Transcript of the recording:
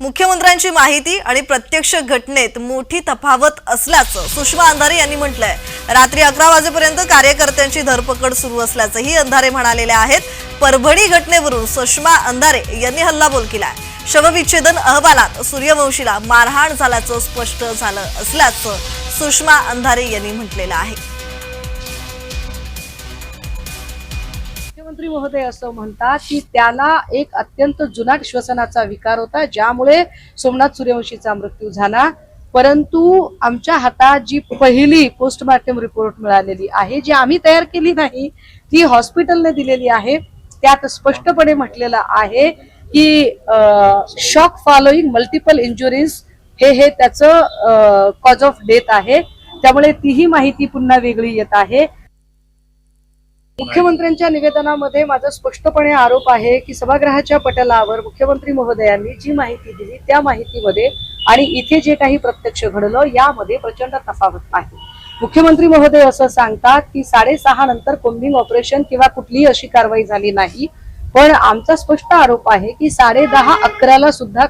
मुख्यमंत्र्यांची माहिती आणि प्रत्यक्ष घटनेत मोठी तफावत असल्याचं सुषमा अंधारे यांनी म्हटलंय. रात्री अकरा वाजेपर्यंत कार्यकर्त्यांची धरपकड सुरू असल्याचंही अंधारे म्हणालेले आहेत. परभणी घटनेवरून सुषमा अंधारे यांनी हल्लाबोल केलाय. शवविच्छेदन अहवालात सूर्यवंशीला मारहाण झाल्याचं स्पष्ट झालं असल्याचं सुषमा अंधारे यांनी म्हटलेलं आहे. मुख्यमंत्री महोदय असं म्हणतात की त्याला एक अत्यंत जुनाट श्वसनाचा विकार होता ज्यामुळे सोमनाथ सूर्यवंशीचा मृत्यू झाला. परंतु आमच्या हातात जी पहिली पोस्टमार्टम रिपोर्ट मिळालेली आहे जी आम्ही तयार केली नाही ती हॉस्पिटलने दिलेली आहे. त्यात स्पष्टपणे म्हटलेलं आहे की शॉक फॉलोईंग मल्टिपल इंजुरीज हे हे त्याचं कॉज ऑफ डेथ आहे. त्यामुळे तीही माहिती पुन्हा वेगळी येत आहे. मुख्यमंत्र्यांच्या निवेदनामध्ये माझा स्पष्टपणे आरोप आहे की सभागृहाच्या पटलावर मुख्यमंत्री महोदयांनी जी माहिती दिली त्या माहितीमध्ये आणि इथे जे काही प्रत्यक्ष घडलं यामध्ये प्रचंड तफावत आहे. मुख्यमंत्री महोदय असं सांगतात की साडेसहा नंतर कोम्बिंग ऑपरेशन किंवा कुठलीही अशी कारवाई झाली नाही. पण आमचा स्पष्ट आरोप आहे की साडे दहा अकराला सुद्धा